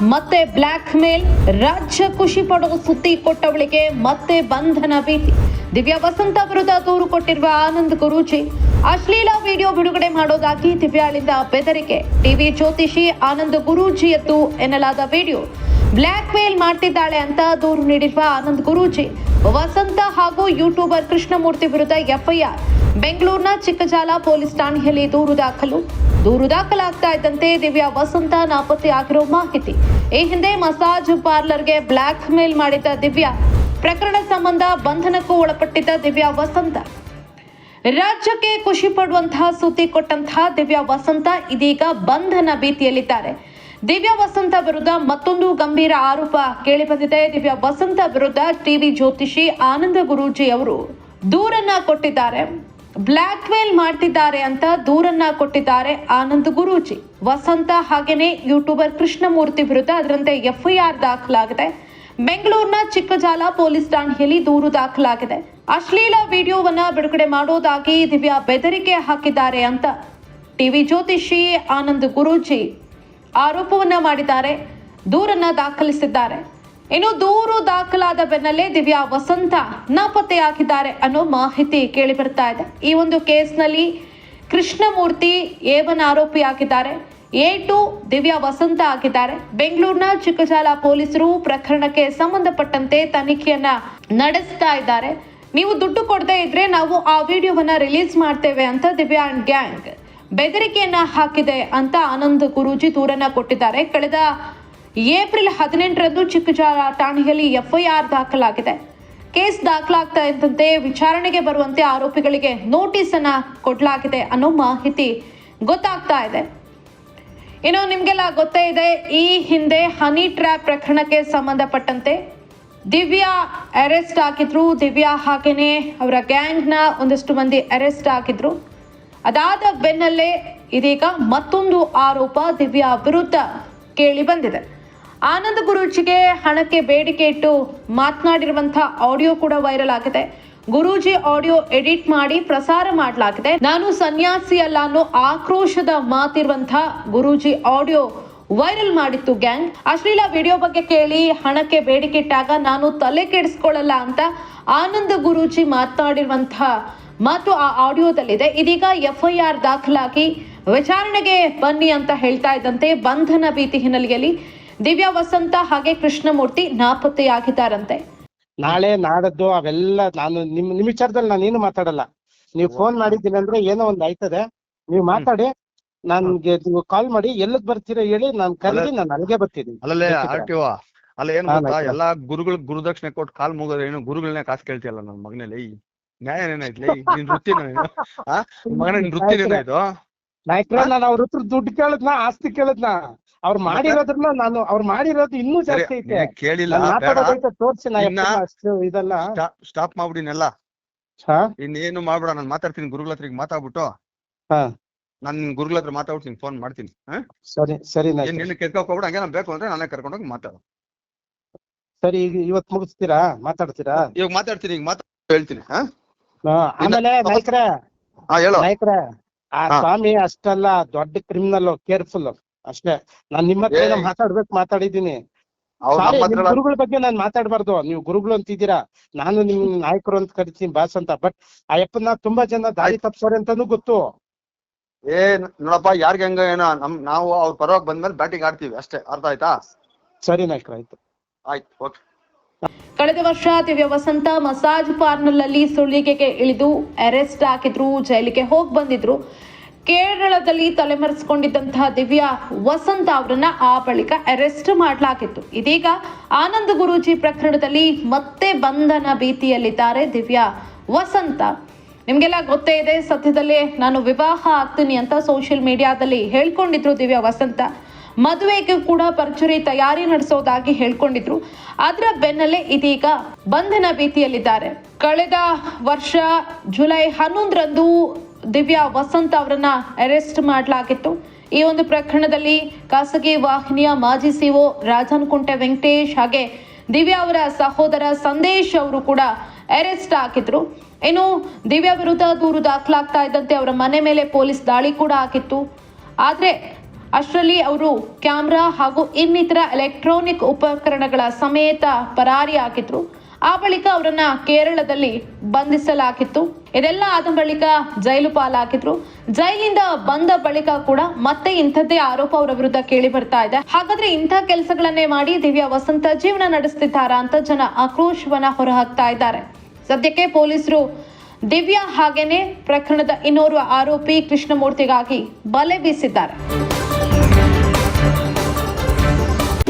ಮತ್ತೆ ಬ್ಲ್ಯಾಕ್ ಮೇಲ್ ರಾಜ್ಯ ಖುಷಿ ಪಡುವ ಸುದ್ದಿ ಕೊಟ್ಟವಳಿಗೆ ಮತ್ತೆ ಬಂಧನ ಭೀತಿ. ದಿವ್ಯಾ ವಸಂತ ವಿರುದ್ಧ ದೂರು ಕೊಟ್ಟಿರುವ ಆನಂದ್ ಗುರೂಜಿ. ಅಶ್ಲೀಲ ವಿಡಿಯೋ ಬಿಡುಗಡೆ ಮಾಡೋದಾಗಿ ದಿವ್ಯಾಳಿಂದ ಬೆದರಿಕೆ. ಟಿವಿ ಜ್ಯೋತಿಷಿ ಆನಂದ್ ಗುರೂಜಿಯದ್ದು ಎನ್ನಲಾದ ವಿಡಿಯೋ. ಬ್ಲ್ಯಾಕ್ ಮೇಲ್ ಮಾಡ್ತಿದ್ದಾಳೆ ಅಂತ ದೂರು ನೀಡಿರುವ ಆನಂದ್ ಗುರೂಜಿ. ವಸಂತ ಹಾಗೂ ಯೂಟ್ಯೂಬರ್ ಕೃಷ್ಣಮೂರ್ತಿ ವಿರುದ್ಧ ಎಫ್ಐಆರ್. ಬೆಂಗಳೂರಿನ ಚಿಕ್ಕಜಾಲ ಪೊಲೀಸ್ ಠಾಣೆಯಲ್ಲಿ ದೂರು ದಾಖಲು. ದೂರು ದಾಖಲಾಗ್ತಾ ಇದ್ದಂತೆ ದಿವ್ಯಾ ವಸಂತ ನಾಪತ್ತೆ ಆಗಿರೋ ಮಾಹಿತಿ. ಈ ಹಿಂದೆ ಮಸಾಜ್ ಪಾರ್ಲರ್ಗೆ ಬ್ಲ್ಯಾಕ್ ಮೇಲ್ ಮಾಡಿದ್ದ ದಿವ್ಯಾ, ಪ್ರಕರಣ ಸಂಬಂಧ ಬಂಧನಕ್ಕೂ ಒಳಪಟ್ಟಿದ್ದ ದಿವ್ಯಾ ವಸಂತ. ರಾಜ್ಯಕ್ಕೆ ಖುಷಿ ಪಡುವಂತಹ ಸುದ್ದಿ ಕೊಟ್ಟಂತಹ ದಿವ್ಯಾ ವಸಂತ ಇದೀಗ ಬಂಧನ ಭೀತಿಯಲ್ಲಿದ್ದಾರೆ. ದಿವ್ಯಾ ವಸಂತ ವಿರುದ್ಧ ಮತ್ತೊಂದು ಗಂಭೀರ ಆರೋಪ ಕೇಳಿಬಂದಿದೆ. ದಿವ್ಯಾ ವಸಂತ ವಿರುದ್ಧ ಟಿವಿ ಜ್ಯೋತಿಷಿ ಆನಂದ ಗುರೂಜಿ ಅವರು ದೂರನ್ನ ಕೊಟ್ಟಿದ್ದಾರೆ. ಬ್ಲ್ಯಾಕ್ ಮೇಲ್ ಮಾಡ್ತಿದ್ದಾರೆ ಅಂತ ದೂರನ್ನ ಕೊಟ್ಟಿದ್ದಾರೆ ಆನಂದ್ ಗುರೂಜಿ. ವಸಂತ ಹಾಗೇನೆ ಯೂಟ್ಯೂಬರ್ ಕೃಷ್ಣಮೂರ್ತಿ ವಿರುದ್ಧ ಅದರಂತೆ ಎಫ್ಐಆರ್ ದಾಖಲಾಗಿದೆ. ಬೆಂಗಳೂರಿನ ಚಿಕ್ಕಜಾಲ ಪೊಲೀಸ್ ಠಾಣೆಯಲ್ಲಿ ದೂರು ದಾಖಲಾಗಿದೆ. ಅಶ್ಲೀಲ ವಿಡಿಯೋವನ್ನ ಬಿಡುಗಡೆ ಮಾಡೋದಾಗಿ ದಿವ್ಯಾ ಬೆದರಿಕೆ ಹಾಕಿದ್ದಾರೆ ಅಂತ ಟಿವಿ ಜ್ಯೋತಿಷಿ ಆನಂದ್ ಗುರೂಜಿ ಆರೋಪವನ್ನ ಮಾಡಿದ್ದಾರೆ. ದೂರನ್ನ ದಾಖಲಿಸಿದ್ದಾರೆ. ಇನ್ನು ದೂರು ದಾಖಲಾದ ಬೆನ್ನಲ್ಲೇ ದಿವ್ಯಾ ವಸಂತ ನಾಪತ್ತೆಯಾಗಿದ್ದಾರೆ ಅನ್ನೋ ಮಾಹಿತಿ ಕೇಳಿ ಬರ್ತಾ ಇದೆ. ಈ ಒಂದು ಕೇಸ್ನಲ್ಲಿ ಕೃಷ್ಣಮೂರ್ತಿ ಏವನ್ ಆರೋಪಿಯಾಗಿದ್ದಾರೆ ಎ ಟು ದಿವ್ಯಾ ವಸಂತ ಆಗಿದ್ದಾರೆ. ಬೆಂಗಳೂರಿನ ಚಿಕ್ಕಜಾಲ ಪೊಲೀಸರು ಪ್ರಕರಣಕ್ಕೆ ಸಂಬಂಧಪಟ್ಟಂತೆ ತನಿಖೆಯನ್ನ ನಡೆಸ್ತಾ ಇದ್ದಾರೆ. ನೀವು ದುಡ್ಡು ಕೊಡದೇ ಇದ್ರೆ ನಾವು ಆ ವಿಡಿಯೋವನ್ನ ರಿಲೀಸ್ ಮಾಡ್ತೇವೆ ಅಂತ ದಿವ್ಯಾ ಅಂಡ್ ಗ್ಯಾಂಗ್ ಬೆದರಿಕೆಯನ್ನ ಹಾಕಿದೆ ಅಂತ ಆನಂದ್ ಗುರೂಜಿ ದೂರನ್ನ ಕೊಟ್ಟಿದ್ದಾರೆ. ಕಳೆದ ಏಪ್ರಿಲ್ ಹದಿನೆಂಟರಂದು ಚಿಕ್ಕಜಾಲ ಠಾಣೆಯಲ್ಲಿ ಎಫ್ಐಆರ್ ದಾಖಲಾಗಿದೆ. ಕೇಸ್ ದಾಖಲಾಗ್ತಾ ಇದ್ದಂತೆ ವಿಚಾರಣೆಗೆ ಬರುವಂತೆ ಆರೋಪಿಗಳಿಗೆ ನೋಟಿಸ್ ಅನ್ನ ಕೊಡಲಾಗಿದೆ ಅನ್ನೋ ಮಾಹಿತಿ ಗೊತ್ತಾಗ್ತಾ ಇದೆ. ಇನ್ನು ನಿಮಗೆಲ್ಲ ಗೊತ್ತೇ ಇದೆ, ಈ ಹಿಂದೆ ಹನಿ ಟ್ರ್ಯಾಪ್ ಪ್ರಕರಣಕ್ಕೆ ಸಂಬಂಧಪಟ್ಟಂತೆ ದಿವ್ಯಾ ಅರೆಸ್ಟ್ ಆಗಿದ್ರು. ದಿವ್ಯಾ ಹಾಗೇನೆ ಅವರ ಗ್ಯಾಂಗ್ನ ಒಂದಷ್ಟು ಮಂದಿ ಅರೆಸ್ಟ್ ಆಗಿದ್ರು. ಅದಾದ ಬೆನ್ನಲ್ಲೇ ಇದೀಗ ಮತ್ತೊಂದು ಆರೋಪ ದಿವ್ಯಾ ವಿರುದ್ಧ ಕೇಳಿ ಬಂದಿದೆ. ಆನಂದ್ ಗುರೂಜಿಗೆ ಹಣಕ್ಕೆ ಬೇಡಿಕೆ ಇಟ್ಟು ಮಾತನಾಡಿರುವಂತಹ ಆಡಿಯೋ ಕೂಡ ವೈರಲ್ ಆಗಿದೆ. ಗುರೂಜಿ ಆಡಿಯೋ ಎಡಿಟ್ ಮಾಡಿ ಪ್ರಸಾರ ಮಾಡಲಾಗಿದೆ. ನಾನು ಸನ್ಯಾಸಿ ಅಲ್ಲ ಅನ್ನೋ ಆಕ್ರೋಶದ ಮಾತಿರುವಂತಹ ಗುರೂಜಿ ಆಡಿಯೋ ವೈರಲ್ ಮಾಡಿತ್ತು ಗ್ಯಾಂಗ್. ಅಶ್ಲೀಲ ವಿಡಿಯೋ ಬಗ್ಗೆ ಕೇಳಿ ಹಣಕ್ಕೆ ಬೇಡಿಕೆ ಇಟ್ಟಾಗ ನಾನು ತಲೆ ಕೆಡಿಸ್ಕೊಳ್ಳಲ್ಲ ಅಂತ ಆನಂದ ಗುರೂಜಿ ಮಾತನಾಡಿರುವಂತಹ ಮಾತು ಆ ಆಡಿಯೋದಲ್ಲಿದೆ. ಇದೀಗ ಎಫ್ಐಆರ್ ದಾಖಲಾಗಿ ವಿಚಾರಣೆಗೆ ಬನ್ನಿ ಅಂತ ಹೇಳ್ತಾ ಇದ್ದಂತೆ ಬಂಧನ ಭೀತಿ ಹಿನ್ನೆಲೆಯಲ್ಲಿ ದಿವ್ಯಾ ವಸಂತ ಹಾಗೆ ಕೃಷ್ಣಮೂರ್ತಿ ನಾಪತ್ತೆಯಾಗಿದ್ದಾರಂತೆ. ನಾಳೆ ನಾಡದ್ದು ಅವೆಲ್ಲ ನಾನು ನಿಮ್ ನಿಮ್ ವಿಚಾರದಲ್ಲಿ ನಾನು ಏನು ಮಾತಾಡಲ್ಲ. ನೀವು ಫೋನ್ ಮಾಡಿದ್ದೀನಿ ಅಂದ್ರೆ ಏನೋ ಒಂದ್ ಆಯ್ತದೆ. ನೀವು ಮಾತಾಡಿ. ನನ್ಗೆ ನೀವು ಕಾಲ್ ಮಾಡಿ ಎಲ್ಲದ್ ಬರ್ತೀರಾ ಹೇಳಿ ನಾನ್ ಕರೆದಿ ನಾನು ಅಲ್ಲಿಗೆ ಬರ್ತೀನಿ. ಅಲ್ಲಲ್ಲೇ ಬೇಕಿದ್ರೆ. ಆರ್ ಟಿ ಅಲ್ಲ ಏನ್ ಗೊತ್ತಾ? ಆಯ್ತು. ಎಲ್ಲಾ ಗುರುಗಳು ಗುರುದಕ್ಷಿಣೆ ಕೊಟ್ಟು ಕಾಲ್ ಮುಗಿದ್ರೆ ಏನು ಗುರುಗಳನ್ನೇ ಕಾಸು ಕೇಳ್ತಿಯಲ್ಲ ನನ್ ಮಗನಲ್ಲಿ? ನ್ಯಾಯ ಏನಾಯ್ತಲೇ ನಿನ್ ವೃತ್ತಿನ ಮಗನ ಇದು? ನಾಯ್ಕ್ರ ನಾನು ಅವ್ರ ಹತ್ರ ದುಡ್ಡು ಕೇಳದ್ನ ಆಸ್ತಿ ಕೇಳದ್ನ ಅವ್ರು ಮಾಡಿರೋದ್ರನ್ನ ನಾನು ಅವ್ರು ಮಾಡಿರೋದು ಇನ್ನೂ ಜಾಸ್ತಿ ಐತೆ. ಕೇಳಿಲ್ಲ ತೋರ್ಸಿ ಇದೆಲ್ಲ ಇನ್ನ- ಅಷ್ಟು ಇದಲ್ಲ. ಸ್ಟಾಪ್ ಮಾಡ್ಬಿಡಿನೆಲ್ಲ. ಇನ್ನೇನು ಮಾಡ್ಬಿಡ ನಾನು ಮಾತಾಡ್ತೀನಿ ಗುರುಗಳ ಹತ್ರ ಮಾತಾಡ್ಬಿಟ್ಟು. ನಾನ್ ಗುರುಗಳ ಹತ್ರ ಮಾತಾಡ್ಬಿಟ್ಟು ಫೋನ್ ಮಾಡ್ತೀನಿ ಸರಿ ಸರಿ ಏನ್ ಹೋಗ್ಬಿಡ ಹಂಗೆ ನಾನು ಬೇಕು ಅಂದ್ರೆ ನಾನೇ ಕರ್ಕೊಂಡೋಗಿ ಮಾತಾಡು. ಸರಿ ಈಗ ಇವತ್ ಮುಗಿಸ್ತೀರಾ? ಮಾತಾಡ್ತೀರಾ? ಇವಾಗ ಮಾತಾಡ್ತೀನಿ ಈಗ ಮಾತಾಡ್ ಹೇಳ್ತೀನಿ ಆಮೇಲೆ ನಾಯ್ಕ್ರೆ ಹಾ ಹೇಳು. ನಾಯ್ಕ್ರೆ. ಆ ಸ್ವಾಮಿ ಅಷ್ಟಲ್ಲ ದೊಡ್ಡ ಕ್ರಿಮಿನಲ್ ಕೇರ್ಫುಲ್ ಅಷ್ಟೇ. ನಾನ್ ನಿಮ್ಮ ಹತ್ರ. ಮಾತಾಡ್ಬೇಕು ಮಾತಾಡಿದೀನಿ ಗುರುಗಳ ಬಗ್ಗೆ ನಾನ್ ಮಾತಾಡ್ಬಾರ್ದು. ನೀವು ಗುರುಗಳು ಅಂತಿದ್ದೀರಾ? ನಾನು ನಿಮ್ ನಾಯಕರು ಅಂತ ಕರಿತೀನಿ ಬಾಸ್ ಅಂತ. ಬಟ್ ಆ ನಾ ತುಂಬಾ ಜನ ದಾರಿ ತಪ್ಸೋರೆ ಅಂತಾನು ಗೊತ್ತು. ಏ ನೋಡಪ್ಪ ಯಾರ್ಗೆ ಹೆಂಗ ಏನೋ ನಮ್ ನಾವು ಅವ್ರ ಪರವಾಗಿ ಬಂದ್ಮೇಲೆ ಬ್ಯಾಟಿಂಗ್ ಆಡ್ತೀವಿ ಅಷ್ಟೇ. ಅರ್ಥ ಆಯ್ತಾ? ಸರಿ ನಾಯ್ಕರ ಆಯ್ತು. ಆಯ್ತು ಓಕೆ. ಕಳೆದ ವರ್ಷ ದಿವ್ಯ ವಸಂತ ಮಸಾಜ್ ಪಾರ್ಲರ್ನಲ್ಲಿ ಸುಳ್ಳಿಗೆಗೆ ಇಳಿದು ಅರೆಸ್ಟ್ ಹಾಕಿದ್ರು, ಜೈಲಿಗೆ ಹೋಗಿ ಬಂದಿದ್ರು. ಕೇರಳದಲ್ಲಿ ತಲೆಮರೆಸಿಕೊಂಡಿದ್ದಂತಹ ದಿವ್ಯಾ ವಸಂತ ಅವರನ್ನ ಆ ಬಳಿಕ ಅರೆಸ್ಟ್ ಮಾಡಲಾಗಿತ್ತು. ಇದೀಗ ಆನಂದ ಗುರೂಜಿ ಪ್ರಕರಣದಲ್ಲಿ ಮತ್ತೆ ಬಂಧನ ಭೀತಿಯಲ್ಲಿದ್ದಾರೆ ದಿವ್ಯಾ ವಸಂತ. ನಿಮಗೆಲ್ಲ ಗೊತ್ತೇ ಇದೆ, ಸದ್ಯದಲ್ಲೇ ನಾನು ವಿವಾಹ ಆಗ್ತೀನಿ ಅಂತ ಸೋಷಿಯಲ್ ಮೀಡಿಯಾದಲ್ಲಿ ಹೇಳ್ಕೊಂಡಿದ್ರು ದಿವ್ಯಾ ವಸಂತ. ಮದುವೆಗೆ ಕೂಡ ಭರ್ಜರಿ ತಯಾರಿ ನಡೆಸೋದಾಗಿ ಹೇಳ್ಕೊಂಡಿದ್ರು. ಅದರ ಬೆನ್ನಲ್ಲೇ ಇದೀಗ ಬಂಧನ ಭೀತಿಯಲ್ಲಿದ್ದಾರೆ. ಕಳೆದ ವರ್ಷ ಜುಲೈ ಹನ್ನೊಂದರಂದು ದಿವ್ಯಾ ವಸಂತ್ ಅವರನ್ನ ಅರೆಸ್ಟ್ ಮಾಡಲಾಗಿತ್ತು. ಈ ಒಂದು ಪ್ರಕರಣದಲ್ಲಿ ಖಾಸಗಿ ವಾಹಿನಿಯ ಮಾಜಿ ಸಿಒ ರಾಜನ್ಕುಂಟೆ ವೆಂಕಟೇಶ್ ಹಾಗೆ ದಿವ್ಯಾ ಅವರ ಸಹೋದರ ಸಂದೇಶ್ ಅವರು ಕೂಡ ಅರೆಸ್ಟ್ ಆಗಿದ್ರು. ಇನ್ನು ದಿವ್ಯಾ ವಿರುದ್ಧ ದೂರು ದಾಖಲಾಗ್ತಾ ಇದ್ದಂತೆ ಅವರ ಮನೆ ಮೇಲೆ ಪೊಲೀಸ್ ದಾಳಿ ಕೂಡ ಆಗಿತ್ತು. ಆದ್ರೆ ಅಷ್ಟರಲ್ಲಿ ಅವರು ಕ್ಯಾಮ್ರಾ ಹಾಗೂ ಇನ್ನಿತರ ಎಲೆಕ್ಟ್ರಾನಿಕ್ ಉಪಕರಣಗಳ ಸಮೇತ ಪರಾರಿ ಹಾಕಿದ್ರು. ಆ ಬಳಿಕ ಅವರನ್ನ ಕೇರಳದಲ್ಲಿ ಬಂಧಿಸಲಾಗಿತ್ತು. ಇದೆಲ್ಲ ಆದ ಬಳಿಕ ಜೈಲು ಪಾಲಾಗಿದ್ರು. ಜೈಲಿಂದ ಬಂದ ಬಳಿಕ ಕೂಡ ಮತ್ತೆ ಇಂಥದ್ದೇ ಆರೋಪ ಅವರ ವಿರುದ್ಧ ಕೇಳಿ ಬರ್ತಾ ಇದೆ. ಹಾಗಾದ್ರೆ ಇಂಥ ಕೆಲಸಗಳನ್ನೇ ಮಾಡಿ ದಿವ್ಯಾ ವಸಂತ ಜೀವನ ನಡೆಸ್ತಿದ್ದಾರಾ ಅಂತ ಜನ ಆಕ್ರೋಶವನ್ನ ಹೊರಹಾಕ್ತಾ ಇದ್ದಾರೆ. ಸದ್ಯಕ್ಕೆ ಪೊಲೀಸರು ದಿವ್ಯಾ ಹಾಗೇನೆ ಪ್ರಕರಣದ ಇನ್ನೋರ್ವ ಆರೋಪಿ ಕೃಷ್ಣಮೂರ್ತಿಗಾಗಿ ಬಲೆ ಬೀಸಿದ್ದಾರೆ.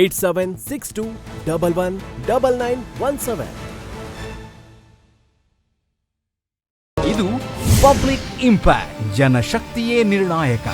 Eight seven six two double one double nine one seven. ಇದು ಪಬ್ಲಿಕ್ ಇಂಪ್ಯಾಕ್ಟ್, ಜನಶಕ್ತಿಯೇ ನಿರ್ಣಾಯಕ.